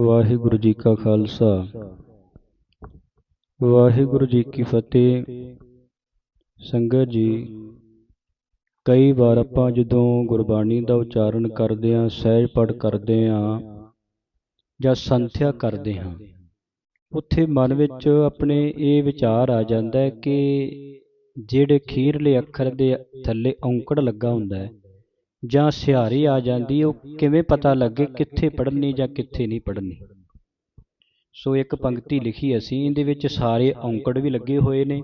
ਵਾਹਿਗੁਰੂ ਜੀ ਕਾ ਖਾਲਸਾ। ਵਾਹਿਗੁਰੂ ਜੀ ਕੀ ਫਤਿਹ। ਸੰਗਤ ਜੀ, ਕਈ ਵਾਰ ਆਪਾਂ ਜਦੋਂ ਗੁਰਬਾਣੀ ਦਾ ਉਚਾਰਨ ਕਰਦੇ ਹਾਂ, ਸਹਿਜ ਪੜ ਕਰਦੇ ਹਾਂ ਜਾਂ ਸੰਥਿਆ ਕਰਦੇ ਹਾਂ, ਉੱਥੇ ਮਨ ਵਿੱਚ ਆਪਣੇ ਇਹ ਵਿਚਾਰ ਆ ਜਾਂਦਾ ਹੈ ਕਿ ਜਿਹੜੇ ਖੀਰਲੇ ਅੱਖਰ ਦੇ ਥੱਲੇ ਔਂਕੜ ਲੱਗਾ ਹੁੰਦਾ ਹੈ ਜਾਂ ਸਿਹਾਰੀ ਆ ਜਾਂਦੀ, ਉਹ ਕਿਵੇਂ ਪਤਾ ਲੱਗੇ ਕਿੱਥੇ ਪੜ੍ਹਨੀ ਜਾਂ ਕਿੱਥੇ ਨਹੀਂ ਪੜ੍ਹਨੀ? ਸੋ ਇੱਕ ਪੰਕਤੀ ਲਿਖੀ ਅਸੀਂ, ਇਹਦੇ ਵਿੱਚ ਸਾਰੇ ਔਂਕੜ ਵੀ ਲੱਗੇ ਹੋਏ ਨੇ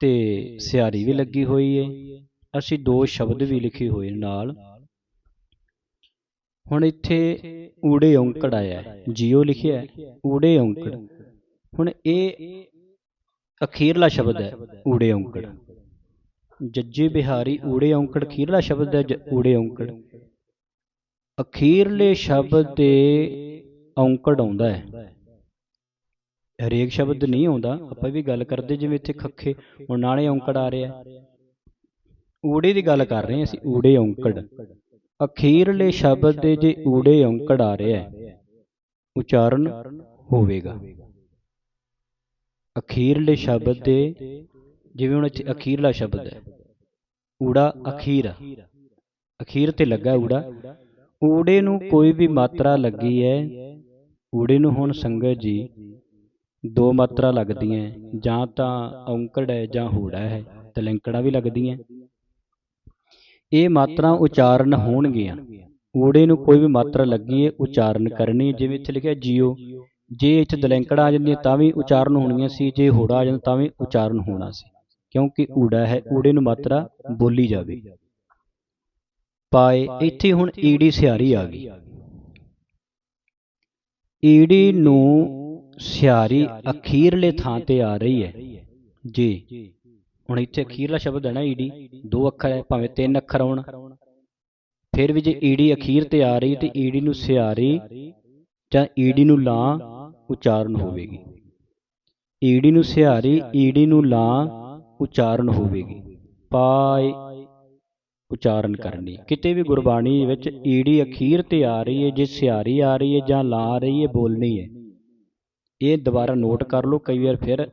ਤੇ ਸਿਹਾਰੀ ਵੀ ਲੱਗੀ ਹੋਈ ਹੈ ਅਸੀਂ ਦੋ ਸ਼ਬਦ ਵੀ ਲਿਖੇ ਹੋਏ ਨਾਲ। ਹੁਣ ਇੱਥੇ ਊੜੇ ਔਂਕੜ ਆਇਆ ਜੀਓ ਲਿਖਿਆ ਊੜੇ ਔਂਕੜ। ਹੁਣ ਇਹ ਅਖੀਰਲਾ ਸ਼ਬਦ ਹੈ, ਊੜੇ ਔਂਕੜ। ਜੱਜੇ ਬਿਹਾਰੀ ਊੜੇ ਔਂਕੜ ਅਖੀਰਲਾ ਸ਼ਬਦ ਹੈ ਊੜੇ ਔਂਕੜ। ਅਖੀਰਲੇ ਸ਼ਬਦ ਦੇ ਔਂਕੜ ਆਉਂਦਾ ਹੈ। ਹਰੇਕ ਸ਼ਬਦ ਨਹੀਂ ਆਉਂਦਾ, ਆਪਾਂ ਵੀ ਗੱਲ ਕਰਦੇ ਜਿਵੇਂ ਇੱਥੇ ਖੱਖੇ, ਹੁਣ ਨਾਲੇ ਔਂਕੜ ਆ ਰਿਹਾ। ਊੜੇ ਦੀ ਗੱਲ ਕਰ ਰਹੇ ਅਸੀਂ, ਊੜੇ ਔਂਕੜ। ਅਖੀਰਲੇ ਸ਼ਬਦ ਦੇ ਜੇ ਊੜੇ ਔਂਕੜ ਆ ਰਿਹਾ ਉਚਾਰਨ ਹੋਵੇਗਾ। ਅਖੀਰਲੇ ਸ਼ਬਦ ਦੇ ਜਿਵੇਂ ਹੁਣ ਇੱਥੇ ਅਖੀਰਲਾ ਸ਼ਬਦ ਹੈ। ਊੜਾ ਅਖੀਰ। ਅਖੀਰ ਤੇ ਲੱਗਾ ਊੜਾ। ਊੜੇ ਨੂੰ ਕੋਈ ਵੀ ਮਾਤਰਾ ਲੱਗੀ ਹੈ। ਊੜੇ ਨੂੰ ਹੁਣ ਸੰਗਤ ਜੀ ਦੋ ਮਾਤਰਾ ਲੱਗਦੀਆਂ ਜਾਂ ਤਾਂ ਔਂਕੜ ਹੈ ਜਾਂ ਹੋੜਾ ਹੈ। ਤੇ ਵੀ ਲੱਗਦੀਆਂ ਇਹ ਮਾਤਰਾ ਉਚਾਰਨ ਹੋਣਗੀਆਂ। ਊੜੇ ਨੂੰ ਕੋਈ ਵੀ ਮਾਤਰਾ ਲੱਗੀ ਹੈ, ਉਚਾਰਨ ਕਰਨੀ ਜਿਵੇਂ ਇੱਥੇ ਲਿਖਿਆ, ਜੀਓ, ਜੇ ਇੱਥੇ ਦਲੈਂਕੜਾ ਆ ਜਾਂਦੀਆਂ ਤਾਂ ਵੀ ਉਚਾਰਨ ਹੋਣੀਆਂ ਸੀ, ਜੇ ਹੋੜਾ ਆ ਜਾਂਦਾ ਤਾਂ ਵੀ ਉਚਾਰਨ ਹੋਣਾ ਸੀ। ਕਿਉਂਕਿ ਊੜਾ ਹੈ, ਊੜੇ ਨੂੰ ਮਾਤਰਾ ਬੋਲੀ ਜਾਵੇ। ਪਾਏ, ਇੱਥੇ ਹੁਣ ਈੜੀ ਸਿਹਾਰੀ ਆ ਗਈ। ਈੜੀ ਨੂੰ ਸਿਹਾਰੀ ਅਖੀਰਲੇ ਥਾਂ ਤੇ ਆ ਰਹੀ ਹੈ। ਜੀ। ਹੁਣ ਇੱਥੇ ਅਖੀਰਲਾ ਸ਼ਬਦ ਹੈ ਨਾ ਈੜੀ। ਦੋ ਅੱਖਰ ਹੈ, ਭਾਵੇਂ ਤਿੰਨ ਅੱਖਰ ਹੋਣ। ਫਿਰ ਵੀ ਜੇ ਈੜੀ ਅਖੀਰ ਤੇ ਆ ਰਹੀ ਤੇ ਈੜੀ ਨੂੰ ਸਿਆਰੀ ਜਾਂ ਈੜੀ ਨੂੰ ਲਾਂ ਉਚਾਰਨ ਹੋਵੇਗੀ। ਈੜੀ ਨੂੰ ਸਿਆਰੀ, ਈੜੀ ਨੂੰ ਲਾਂ ਉਚਾਰਨ ਹੋਵੇਗੀ। ਪਾਏ ਉਚਾਰਨ ਕਰਨੀ। ਕਿਤੇ ਵੀ ਗੁਰਬਾਣੀ ਵਿੱਚ ਈੜੀ ਅਖੀਰ ਤੇ ਆ ਰਹੀ ਹੈ, ਜੇ ਸਿਆਰੀ ਆ ਰਹੀ ਹੈ ਜਾਂ ਲਾ ਰਹੀ ਹੈ, ਬੋਲਣੀ ਹੈ। ਇਹ ਦੁਬਾਰਾ ਨੋਟ ਕਰ ਲਓ, ਕਈ ਵਾਰ ਫਿਰ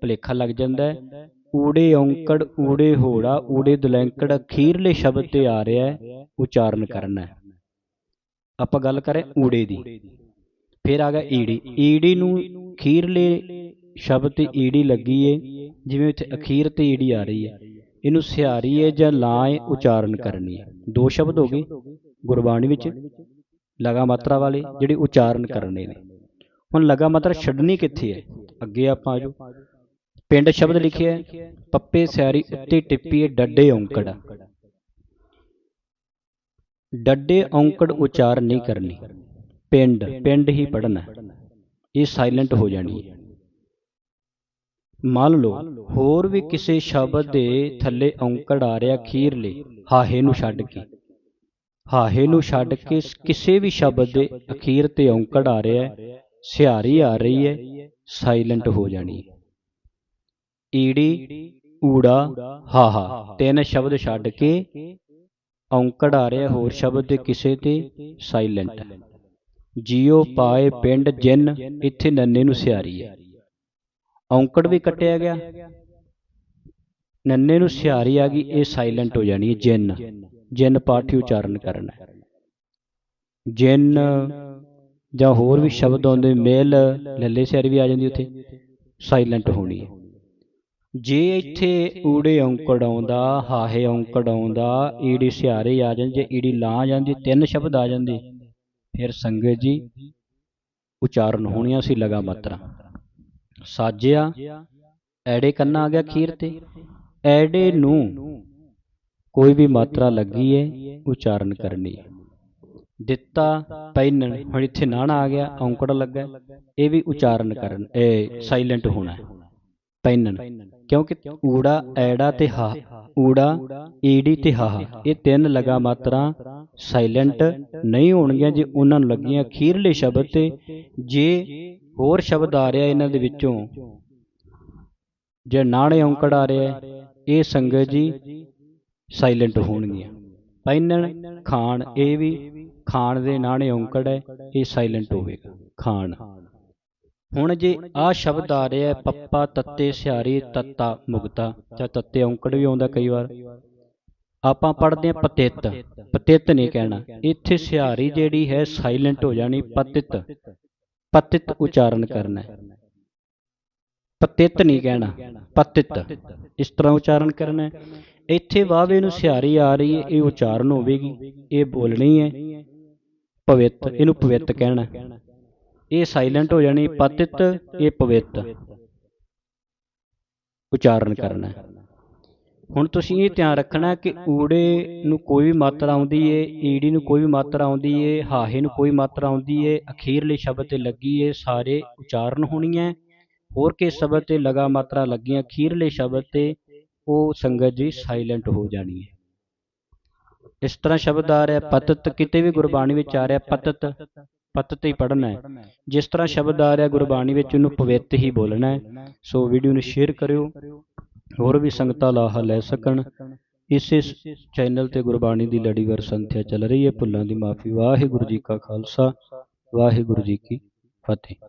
ਭਲੇਖਾ ਲੱਗ ਜਾਂਦਾ ਹੈ। ਊੜੇ ਔਂਕੜ, ਊੜੇ ਹੋੜਾ, ਊੜੇ ਦੁਲੈਂਕੜ, ਅਖੀਰਲੇ ਸ਼ਬਦ ਤੇ ਆ ਰਿਹਾ ਹੈ, ਉਚਾਰਨ ਕਰਨਾ ਹੈ। ਆਪਾਂ ਗੱਲ ਕਰੇ ਊੜੇ ਦੀ। ਫਿਰ ਆ ਗਿਆ ਈੜੀ। ਈੜੀ ਨੂੰ ਅਖੀਰਲੇ ਸ਼ਬਦ ਤੇ ਈੜੀ ਲੱਗੀ ਏ। ਜਿਵੇਂ ਇੱਥੇ ਅਖੀਰ ਤੇ ਜਿਹੜੀ ਆ ਰਹੀ ਹੈ, ਇਹਨੂੰ ਸਿਹਾਰੀ ਜਾਂ ਲਾਂ ਏ ਉਚਾਰਨ ਕਰਨੀ ਹੈ। ਦੋ ਸ਼ਬਦ ਹੋ ਗਏ ਗੁਰਬਾਣੀ ਵਿੱਚ, ਲਗਾ ਮਾਤਰਾ ਵਾਲੇ, ਜਿਹੜੇ ਉਚਾਰਨ ਕਰਨੇ ਨੇ। ਹੁਣ ਲਗਾ ਮਾਤਰਾ ਛੱਡਣੀ ਕਿੱਥੇ ਹੈ? ਅੱਗੇ ਆਪਾਂ ਆਜੋ ਪਿੰਡ ਸ਼ਬਦ ਲਿਖਿਆ ਪੱਪੇ ਸਿਆਰੀ ਉੱਤੇ ਟਿੱਪੀਏ ਡੱਡੇ ਔਂਕੜ। ਡੱਡੇ ਔਂਕੜ ਉਚਾਰਨ ਨਹੀਂ ਕਰਨੀ। ਪਿੰਡ ਪਿੰਡ ਹੀ ਪੜਨਾ ਇਹ ਸਾਇਲੈਂਟ ਹੋ ਜਾਣੀ ਹੈ। ਮੰਨ ਲਓ ਹੋਰ ਵੀ ਕਿਸੇ ਸ਼ਬਦ ਦੇ ਥੱਲੇ ਔਂਕੜ ਆ ਰਿਹਾ ਖੀਰਲੇ ਹਾਹੇ ਨੂੰ ਛੱਡ ਕੇ। ਹਾਹੇ ਨੂੰ ਛੱਡ ਕੇ ਕਿਸੇ ਵੀ ਸ਼ਬਦ ਦੇ ਅਖੀਰ ਤੇ ਔਂਕੜ ਆ ਰਿਹਾ ਹੈ ਸਿਹਾਰੀ ਆ ਰਹੀ ਹੈ ਸਾਇਲੈਂਟ ਹੋ ਜਾਣੀ ਈੜੀ ਊੜਾ ਹਾਹਾ ਤਿੰਨ ਸ਼ਬਦ ਛੱਡ ਕੇ ਔਂਕੜ ਆ ਰਿਹਾ ਹੋਰ ਸ਼ਬਦ ਦੇ ਕਿਸੇ ਤੇ ਸਾਇਲੈਂਟ ਜੀਓ ਪਾਏ ਪਿੰਡ ਜਿੰਨ ਇੱਥੇ ਨੰਨੇ ਨੂੰ ਸਿਹਾਰੀ ਹੈ। ਔਂਕੜ ਵੀ ਕੱਟਿਆ ਗਿਆ। ਨੰਨੇ ਨੂੰ ਸਿਹਾਰੀ ਆ ਗਈ, ਇਹ ਸਾਇਲੈਂਟ ਹੋ ਜਾਣੀ ਹੈ, ਜਿੰਨ। ਜਿੰਨ ਪਾਠੀ ਉਚਾਰਨ ਕਰਨਾ। ਜਿੰਨ ਜਾਂ ਹੋਰ ਵੀ ਸ਼ਬਦ ਆਉਂਦੇ, ਮੇਲ, ਲੱਲੇ ਸਿਹਾਰੀ ਵੀ ਆ ਜਾਂਦੀ ਉੱਥੇ ਸਾਇਲੈਂਟ ਹੋਣੀ ਹੈ। ਜੇ ਇੱਥੇ ਊੜੇ ਔਂਕੜ ਆਉਂਦਾ, ਹਾਹੇ ਔਂਕੜ ਆਉਂਦਾ, ਈੜੀ ਸਿਹਾਰੇ ਆ ਜਾਂਦੀ, ਜੇ ਈੜੀ ਲਾਂ ਜਾਂਦੀ, ਤਿੰਨ ਸ਼ਬਦ ਆ ਜਾਂਦੇ, ਫਿਰ ਸੰਗਤ ਜੀ ਉਚਾਰਨ ਹੋਣੀਆਂ ਸੀ ਲਗਾ ਮਾਤਰਾ ਸਾਜਿਆ, ਐੜੇ ਕੰਨਾ ਆ ਗਿਆ ਖੀਰ ਤੇ। ਐੜੇ ਨੂੰ ਕੋਈ ਵੀ ਮਾਤਰਾ ਲੱਗੀ ਹੈ ਉਚਾਰਨ ਕਰਨੀ ਹੈ ਦਿੱਤਾ ਪੈਨਣ ਹੁਣ ਇੱਥੇ ਨਾਣਾ ਆ ਗਿਆ, ਔਂਕੜ ਲੱਗਾ। ਇਹ ਵੀ ਉਚਾਰਨ ਕਰਨ, ਇਹ ਸਾਇਲੈਂਟ ਹੋਣਾ। ਹੈ ਪੈਨਣ ਕਿਉਂਕਿ ਊੜਾ, ਐੜਾ ਤੇ ਹਾ, ਊੜਾ, ਈੜੀ ਤੇ ਹਾ ਇਹ ਤਿੰਨ ਲਗਾ ਮਾਤਰਾ ਸਾਇਲੈਂਟ ਨਹੀਂ ਹੋਣਗੀਆਂ ਜੇ ਉਹਨਾਂ ਨੂੰ ਲੱਗੀਆਂ ਅਖੀਰਲੇ ਸ਼ਬਦ ਤੇ। ਜੇ ਹੋਰ ਸ਼ਬਦ ਆ ਰਿਹਾ ਇਹਨਾਂ ਦੇ ਵਿੱਚੋਂ, ਜੇ ਨਾਣੇ ਔਂਕੜ ਆ ਰਿਹਾ, ਇਹ ਸੰਗਤ ਜੀ ਸਾਇਲੈਂਟ ਹੋਣਗੀਆਂ। ਪੈਨਣ ਖਾਣ, ਇਹ ਵੀ ਖਾਣ ਦੇ ਨਾਣੇ ਔਂਕੜ ਹੈ, ਇਹ ਸਾਇਲੈਂਟ ਹੋਵੇਗਾ, ਖਾਣ। ਹੁਣ ਜੇ ਆ ਸ਼ਬਦ ਆ ਰਿਹਾ ਪੱਪਾ ਤੱਤੇ ਸਿਹਾਰੀ, ਤੱਤਾ ਮੁਗਤਾ ਜਾਂ ਤੱਤੇ ਔਂਕੜ ਵੀ ਆਉਂਦਾ ਕਈ ਵਾਰ। ਆਪਾਂ ਪੜ੍ਹਦੇ ਹਾਂ ਪਤਿਤ ਪਤਿਤ ਨਹੀਂ ਕਹਿਣਾ। ਇੱਥੇ ਸਿਹਾਰੀ ਜਿਹੜੀ ਹੈ ਸਾਇਲੈਂਟ ਹੋ ਜਾਣੀ, ਪਤਿਤ ਪਤਿਤ ਉਚਾਰਨ ਕਰਨਾ ਹੈ। ਪਤਿਤ ਨਹੀਂ ਕਹਿਣਾ, ਪਤਿਤ, ਇਸ ਤਰ੍ਹਾਂ ਉਚਾਰਨ ਕਰਨਾ ਇੱਥੇ ਵਾਵੇ ਨੂੰ ਸਿਹਾਰੀ ਆ ਰਹੀ ਹੈ, ਇਹ ਉਚਾਰਨ ਹੋਵੇਗੀ, ਇਹ ਬੋਲਣੀ ਹੈ, ਪਵਿੱਤ, ਇਹਨੂੰ ਪਵਿੱਤ ਕਹਿਣਾ ਇਹ ਸਾਇਲੈਂਟ ਹੋ ਜਾਣੀ, ਪਤਿਤ, ਇਹ ਪਵਿੱਤ। ਉਚਾਰਨ ਕਰਨਾ ਹੁਣ ਤੁਸੀਂ ਇਹ ਧਿਆਨ ਰੱਖਣਾ ਕਿ ਊੜੇ ਨੂੰ ਕੋਈ ਵੀ ਮਾਤਰਾ ਆਉਂਦੀ ਏ, ਈੜੀ ਨੂੰ ਕੋਈ ਵੀ ਮਾਤਰਾ ਆਉਂਦੀ ਏ, ਹਾਹੇ ਨੂੰ ਕੋਈ ਮਾਤਰਾ ਆਉਂਦੀ ਏ, ਅਖੀਰਲੇ ਸ਼ਬਦ ਤੇ ਲੱਗੀ ਏ, ਸਾਰੇ ਉਚਾਰਨ ਹੋਣੀ ਹੈ। ਹੋਰ ਕੇ ਸ਼ਬਦ ਤੇ ਲਗਾ ਮਾਤਰਾ ਲੱਗੀਆਂ ਅਖੀਰਲੇ ਸ਼ਬਦ ਤੇ ਉਹ ਸੰਗਤ ਜੀ ਸਾਇਲੈਂਟ ਹੋ ਜਾਣੀ ਹੈ। ਇਸ ਤਰ੍ਹਾਂ ਸ਼ਬਦ ਆ ਰਿਹਾ, ਪਤਤ, ਕਿਤੇ ਵੀ ਗੁਰਬਾਣੀ ਵਿੱਚ ਆ ਰਿਹਾ, ਪਤਤ। ਪਤਤ ਹੀ ਪੜ੍ਹਨਾ ਹੈ। ਜਿਸ ਤਰ੍ਹਾਂ ਸ਼ਬਦ ਆ ਰਿਹਾ ਗੁਰਬਾਣੀ ਵਿੱਚ ਉਹਨੂੰ ਪਵਿੱਤ ਹੀ ਬੋਲਣਾ ਹੈ। ਸੋ ਵੀਡੀਓ ਨੂੰ ਸ਼ੇਅਰ ਕਰਿਓ। ਹੋਰ ਵੀ ਸੰਗਤਾਂ ਲਾਹਾ ਲੈ ਸਕਣ। ਇਸੇ ਚੈਨਲ ਤੇ ਗੁਰਬਾਣੀ ਦੀ ਲੜੀਵਾਰ ਸੰਥਿਆ ਚੱਲ ਰਹੀ ਹੈ। ਭੁੱਲਾਂ ਦੀ ਮਾਫੀ। ਵਾਹਿਗੁਰੂ ਜੀ ਕਾ ਖਾਲਸਾ। ਵਾਹਿਗੁਰੂ ਜੀ ਕੀ ਫਤਿਹ।